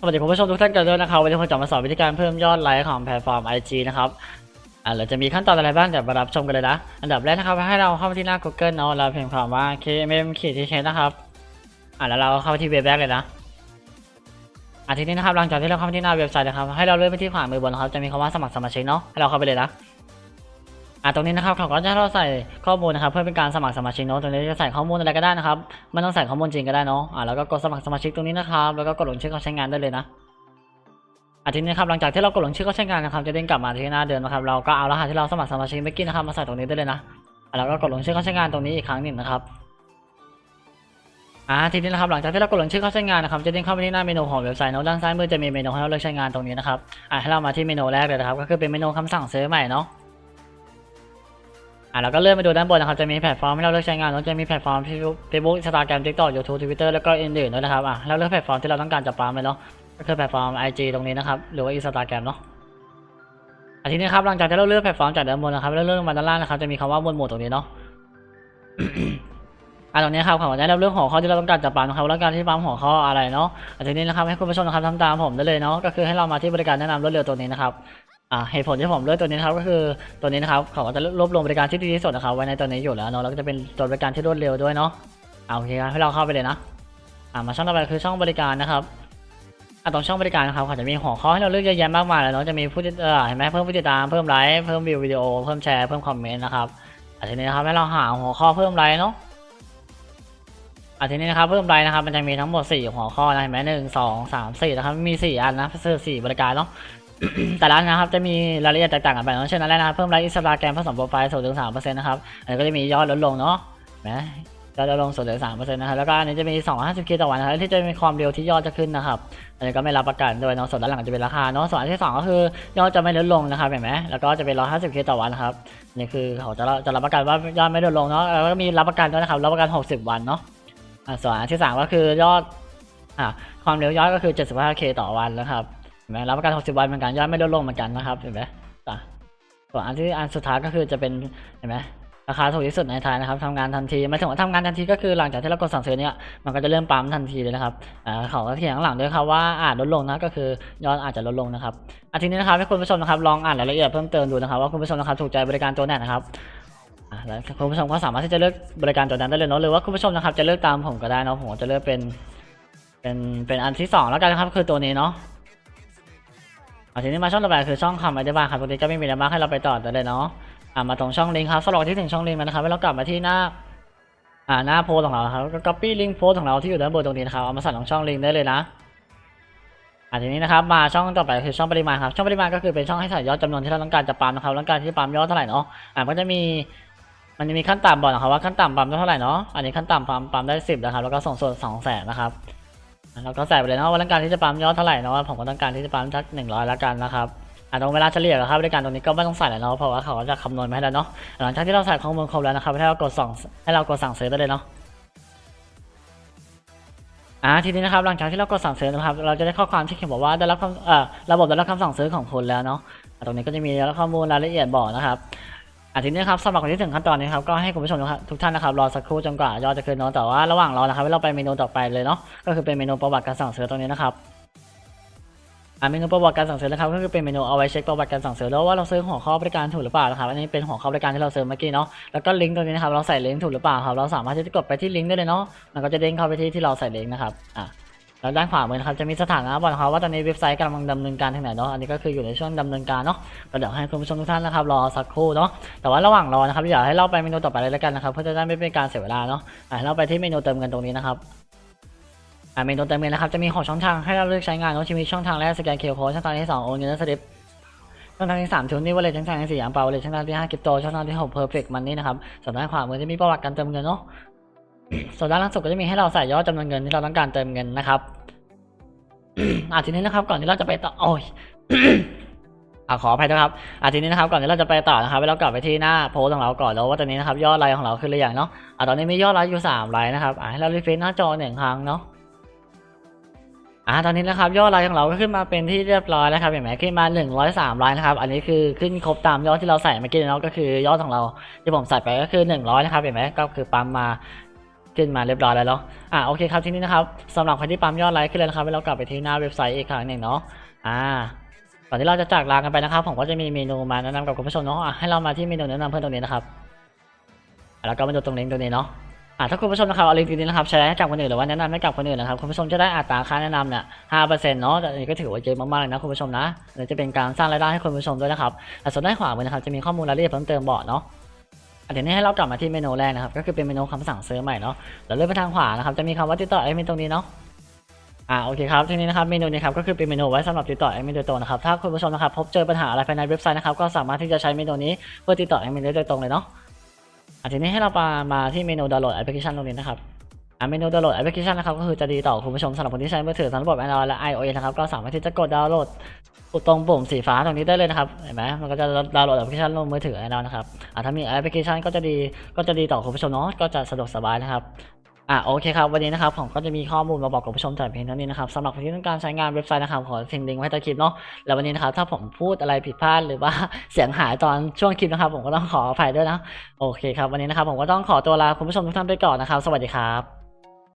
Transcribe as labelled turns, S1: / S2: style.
S1: สวัสดีคุณผู้ชมทุกท่านกันด้วยนะครับวันนี้ผมจะมาสอนวิธีการเพิ่มยอดไลค์ของแพลตฟอร์ม IG นะครับอ่าเราจะมีขั้นตอนอะไรบ้างเดี๋ยวมารับชมกันเลยนะ อันดับแรกนะครับให้เราเข้ามาที่หน้า Google เนาะเราพิมพ์คำว่า kmm ขีดที่เชนนะครับอ่าแล้วเราเข้าไปที่เว็บแรกเลยนะอ่าทีนี้นะครับหลังจากที่เราเข้ามาที่หน้าเว็บไซต์นะครับให้เราเลื่อนไปที่ขวามือบนนะครับจะมีคำว่าสมัครสมาชิกเนาะให้เราเข้าไปเลยนะ อ่าตรงนี้นะครับเขาก็จะให้เราใส่ข้อมูลนะครับเพื่อเป็นการสมัครสมาชิกเนาะตรงนี้จะใส่ข้อมูลอะไรก็ได้นะครับไม่ต้องใส่ข้อมูลจริงก็ได้เนาะอ่าแล้วก็กดสมัครสมาชิกตรงนี้นะครับแล้วก็กดลงชื่อเขาใช้งานได้เลยนะอาทีนี้ครับหลังจากที่เรากดลงชื่อเข้าใช้งานนะครับจะเด้งกลับมาที่หน้าเดิมนะครับเราก็เอารหัสที่เราสมัครสมาชิกเมื่อกี้นะครับมาใส่ตรงนี้ได้เลยนะอะแล้วก็กดลงชื่อเข้าใช้งานตรงนี้อีกครั้งหนึ่งนะครับอ่าทีนี้นะครับหลังจากที่เรากดลงชื่อเข้าใช้งานนะครับจะเด้งเข้าไปที่หน้าเมนูของเว็บไซต์เนาะด้านซ้ายมือจะมีเมนูให้เราเลือกใช้งานตรงนี้นะครับอ่าให้เรามาที่เมนูแรกเลยนะครับก็คือเป็นเมนูคำสั่งซื้อใหม่เนาะ อ่าแล้วก็เลื่อนไปดูด้านบนนะครับ จะมีแพลตฟอร์มให้เราเลือกใช้งานเนาะจะมีแพลตฟอร์มเฟซบุ๊กอินสตาแกรมทิกตอกยูทูบทวิตเตอร์แล้วก็อื่นๆด้วยนะครับอะเราเลือกแพลตฟอร์มที่เราต้องการจะปั๊มเลยเนาะก็คือแพลตฟอร์ม IG ตรงนี้นะครับ หรือว่า Instagram เนาะอันทีนี้ครับหลังจากที่เราเลือกแพลตฟอร์มจากด้านบนนะครับแล้วเลื่อนมาด้านล่างนะครับจะมีคำว่าหมวดหมู่ตรงนี้เนาะอันตรงนี้ครับเขาจะให้เราเลือกหัวข้อที่เราต้องการจะปั๊มนะครับแล้วการที่ปั๊มหัวข้ออะไรเนาะอันทีนี้นะครับให้คุณผู้ชมนะครับทำตามผมได้เลยเนาะก็คือให้เรามาที่บริการแนะนำรวดเร็วตัวนี้นะครับ เหตุผลที่ผมเลือกตัวนี้นะครับก็คือตัวนี้นะครับเขาก็จะรวบรวมบริการที่ดีที่สุดนะครับไว้ในตัวนี้อยู่แล้วเนาะแล้วก็จะเป็นตัวบริการที่รวดเร็วด้วยเนาะเอาโอเคครับให้เราเข้าไปเลยนะอ่ามาช่องต่อไปคือช่องบริการนะครับอะตรงช่องบริการนะครับเขาจะมีหัวข้อให้เราเลือกเยอะแยะมากมายเลยเนาะจะมีผู้ติดเอ่อเห็นไหมเพิ่มผู้ติดตามเพิ่มไลค์เพิ่มวิววิดีโอเพิ่มแชร์เพิ่มคอมเมนต์นะครับอันทีนี้นะครับให้เราหาหัวข้อเพิ่มไลค์เนาะอันทีนี้นะครับเพิ่มไลค์นะครับมันจะมีทั้งหมดสี่หัวข้อนะเห็นไหมหนึ่งสองสามสี่นะครับมีสี่อันนะคือสี่บริการเนาะ แต่ละนะครับจะมีรายละเอียดแตกต่างกันไปเนาะเช่นนั้นแรกนะครับเพิ่มไลค์อินสตาแกรมผสมโปรไฟล์ศูนถึงสามเปอร์เซ็นต์นะครับอันนี้ก็จะมียอดลดลงเนาะนไหมยอดลดลงศูนถึงสามเปอร์เซ็นต์นะครับแล้วก็อันนี้จะมีสองห้าสิบคิวต่อวันนะครับที่จะมีความเร็วที่ยอดจะขึ้นนะครับอันนี้ก็ไม่รับประกันด้วยเนาะส่วนด้านหลังจะเป็นราคาเนาะส่วนที่สองก็คือยอดจะไม่ลดลงนะครับเห็นไหมแล้วก็จะเป็นร้อยห้าสิบเคต่อวันนะครับนี่คือเขาจะจะรับประกันว่ายอดไม่ลดลงเนาะแล้วก็มีรับประกันด้วยนะครับรับประกันหกสิบวันเนาะส่วนที่สามก็คือยอดอ่าความเร็วยอดก็คือเจ็ดสิบห้าเคต่อวันนะครับ ห็นไหมรับประกันหกสิบวันเหมือนกันยอดไม่ลดลงเหมือนกันนะครับเห็นไหมอะส่วนอันที่อันสุดท้ายก็คือจะเป็นเห็นไหมราคาถูกที่สุดในไทยนะครับทำงานทันทีหมายถึงว่าทำงานทันทีก็คือหลังจากที่เรากดสั่งซื้อเนี่ยมันก็จะเริ่มปั๊มทันทีเลยนะครับเขาก็เขียนข้างหลังด้วยครับว่าอาจลดลงนะก็คือยอดอาจจะลดลงนะครับอาทีนี้นะครับให้คุณผู้ชมนะครับลองอ่านรายละเอียดเพิ่มเติมดูนะครับว่าคุณผู้ชมนะครับถูกใจบริการตัวไหนนะครับแล้วคุณผู้ชมก็สามารถที่จะเลือกบริการตัวนั้นได้เลยเนาะหรือว่าคุณผู้ชมนะครับจะเลือกตามผมก็ได้เนาะผมจะเลือกเป็นเป็นเป็นอันที่สองแล้วกันนะครับคือตัวนี้เนาะ อาทีนี้มาช่องต่อไปคือช่องคำอธิบายครับตรงนี้ก็ไม่มีอะไรมากให้เราไปต่อได้เลยเนาะอ่ามาตรงช่องลิงก์ครับสำหรับที่ถึงช่องลิงก์นะครับให้เรากลับมาที่หน้าอ่าหน้าโพสของเราครับก็ copy link post ของเราที่อยู่ด้านบนตรงนี้นะครับเอามาใส่ลงช่องลิงก์ได้เลยนะอ่าทีนี้นะครับมาช่องต่อไปคือช่องปริมาณครับช่องปริมาณก็คือเป็นช่องให้ใส่ยอดจำนวนที่เราต้องการจะปั๊มนะครับต้องการที่ปั๊มยอดเท่าไหร่เนาะอ่ามันจะมีมันจะมีขั้นต่ำบอกนะครับว่าขั้นต่ำปั๊มเท่าไหร่เนาะอันนี้ขั้นต่ำปั๊มปั๊มได้สิบนะครับแล้วก็ส่งส่วนสองแสนนะครับ เราก็ใส่ไปเลยเนาะว่าต้องการที่จะปั๊มยอดเท่าไหร่เนาะผมก็ต้องการที่จะปั๊มสักหนึ่งร้อยละกันนะครับอ่าตรงเวลาเฉลี่ยนะครับบริการตรงนี้ก็ไม่ต้องใส่แล้วเนาะเพราะว่าเขาจะคำนวณมาให้แล้วเนาะหลังจากที่เราใส่ข้อมูลครบแล้วนะครับให้เรากดสั่งให้เรากดสั่งซื้อได้เลยเนาะอ่าทีนี้นะครับหลังจากที่เรากดสั่งซื้อนะครับเราจะได้ข้อความที่เขียนบอกว่าได้รับคำเอ่อระบบได้รับคำสั่งซื้อของคุณแล้วเนาะตรงนี้ก็จะมีข้อมูลรายละเอียดบอกนะครับ อ่าทีนี้ครับสำหรับคนที่ถึงขั้นตอนนี้ครับก็ให้คุณผู้ชมทุกท่านนะครับรอสักครู่จนกว่ายอดจะขึ้นเนาะแต่ว่าระหว่างรอนะครับให้เราไปเมนูต่อไปเลยเนาะก็คือเป็นเมนูประวัติการสั่งซื้อตรงนี้นะครับอ่าเมนูประวัติการสั่งซื้อนะครับก็คือเป็นเมนูเอาไว้เช็คประวัติการสั่งซื้อแล้วว่าเราซื้อหัวข้อบริการถูกหรือเปล่านะครับอันนี้เป็นหัวข้อบริการที่เราซื้อเมื่อกี้เนาะแล้วก็ลิงก์ตรงนี้นะครับเราใส่ลิงก์ถูกหรือเปล่าครับเราสามารถที่จะกดไปที่ลิงก์ได้เลยเนาะมันก็จะเด้งเข้าไปที่ที่เราใส่ลิงก์นะครับอ่า แล้วด้านขวามือนะครับจะมีสถานะบอกนะครับว่าตอนนี้เว็บไซต์กำลังดำเนินการถึงไหนเนาะอันนี้ก็คืออยู่ในช่วงดำเนินการเนาะก็เดี๋ยวให้คุณผู้ชมทุกท่านนะครับรอสักครู่เนาะแต่ว่าระหว่างรอนะครับอยากให้เราไปเมนูต่อไปเลยแล้วกันนะครับเพื่อจะได้ไม่เป็นการเสียเวลาเนาะอะให้เราไปที่เมนูเติมเงินตรงนี้นะครับเมนูเติมเงินนะครับจะมีหกช่องทางให้เราเลือกใช้งานเนาะจะมีช่องทางแรกสแกนเคอร์โค้ดช่องทางที่สองโอนเงินและสลิปช่องทางที่สามทุนนี่วอลเล็ตช่องทางที่สี่อังเปาเลยช่องทางที่ห้าคริปโตช่องทางที่หกเพอร์เฟกต์มันนี่นะครับส่วนด้านขวามือจะมีประวัติการเติมเงินเนาะ ส่วนด้านล่างสุดก็จะมีให้เราใส่ยอดจำนวนเงินที่เราต้องการเติมเงินนะครับอะทีนี้นะครับ ก่อนที่เราจะไปต่อโอ้ยอะขออภัยด้วยครับอะทีนี้นะครับ ก่อนที่เราจะไปต่อนะครับเรากลับไปที่หน้าโพสต์ของเราก่อนแล้วว่าตอนนี้นะครับ ยอดไลค์ของเราขึ้นหรือยังเนาะอะตอนนี้มียอดไลค์อยู่สามไลค์นะครับอะให้เรารีเฟรชหน้าจอหนึ่งครั้งเนาะอะตอนนี้นะครับ ยอดไลค์ของเราก็ขึ้นมาเป็นที่เรียบร้อยแล้วครับเห็นไหมขึ้นมาหนึ่งร้อยสามไลค์นะครับ อันนี้คือขึ้นครบตามยอดที่เราใส่เมื่อกี้เนาะก็คือยอดของเราที่ผมใส่ไปก็คือหนึ่งร้อยนะครับเห็นไหมก็คือปั๊มมา ขึ้นมาเรียบร้อยแล้วเนาะอ่าโอเคครับทีนี้นะครับสำหรับใครที่ปั๊มยอดไลค์ขึ้นเลยนะครับให้เรากลับไปที่หน้าเว็บไซต์อีกครั้งหนึ่งเนาะอ่าก่อนที่เราจะจากลากันไปนะครับผมก็จะมีเมนูมาแนะนำกับคุณผู้ชมเนาะให้เรามาที่เมนูแนะนำเพื่อนตรงนี้นะครับแล้วก็มาดูตรงลิงก์ตรงนี้เนาะอ่าถ้าคุณผู้ชมนะครับเอาลิงก์ตรงนี้นะครับแชร์ให้กับคนอื่นหรือว่าแนะนำให้กับคนอื่นนะครับคุณผู้ชมจะได้อัตราค่าแนะนำเนี่ยห้าเปอร์เซ็นต์เนาะแต่อันนี้ก็ถือว่าเยอะมากๆเลยนะคุณผู้ชมนะจะเป็นการสร้างรายได้ให้คุณผู้ชมด้วยนะครับส่วนด้านขวามือนะครับจะมีข้อมูลรายละเอียดเพิ่มเติมบอกเนาะ เดี๋ยวนี้ให้เรากลับมาที่เมนูแรกนะครับ ก็คือเป็นเมนูคำสั่งซื้อใหม่เนาะเราเลื่อนไปทางขวานะครับ จะมีคำว่าติดต่อแอดมินตรงนี้เนาะอ่าโอเคครับทีนี้นะครับเมนูนี้ครับก็คือเป็นเมนูไว้สำหรับติดต่อแอดมินโดยตรงนะครับถ้าคุณผู้ชมนะครับพบเจอปัญหาอะไรภายในเว็บไซต์นะครับก็สามารถที่จะใช้เมนูนี้เพื่อติดต่อแอดมินได้โดยตรงเลยเนาะอะทีนี้ให้เรามามาที่เมนูดาวน์โหลดแอปพลิเคชันตรงนี้นะครับ เมนูดาวน์โหลดแอปพลิเคชันนะครับก็คือจะดีต่อคุณผู้ชมสำหรับคนที่ใช้มือถือทั้งระบบ Android และ iOS นะครับก็สามารถที่จะกดดาวน์โหลดตรงปุ่มสีฟ้าตรงนี้ได้เลยนะครับเห็นไหมมันก็จะดาวน์โหลดแอปพลิเคชันลงมือถือให้เรานะครับอ่าถ้ามีแอปพลิเคชันก็จะดีก็จะดีต่อคุณผู้ชมเนาะก็จะสะดวกสบายนะครับอ่าโอเคครับวันนี้นะครับผมก็จะมีข้อมูลมาบอกกับผู้ชมแต่เพียงเท่านี้นะครับสำหรับคนที่ต้องการใช้งานเว็บไซต์นะครับขอทิ้งลิงก์ไว้ใต้คลิปเนาะแล้ววันนี้นะครับถ้าผมพูดอะไรผิดพลาดหรือว่าเสียงหายตอนช่วงคลิปนะครับ ผมก็ต้องขออภัยด้วยนะโอเคครับวันนี้นะครับผมก็ต้องขอตัวลาคุณผู้ชมทุกท่านไปก่อนนะครับ สวัสดีครับ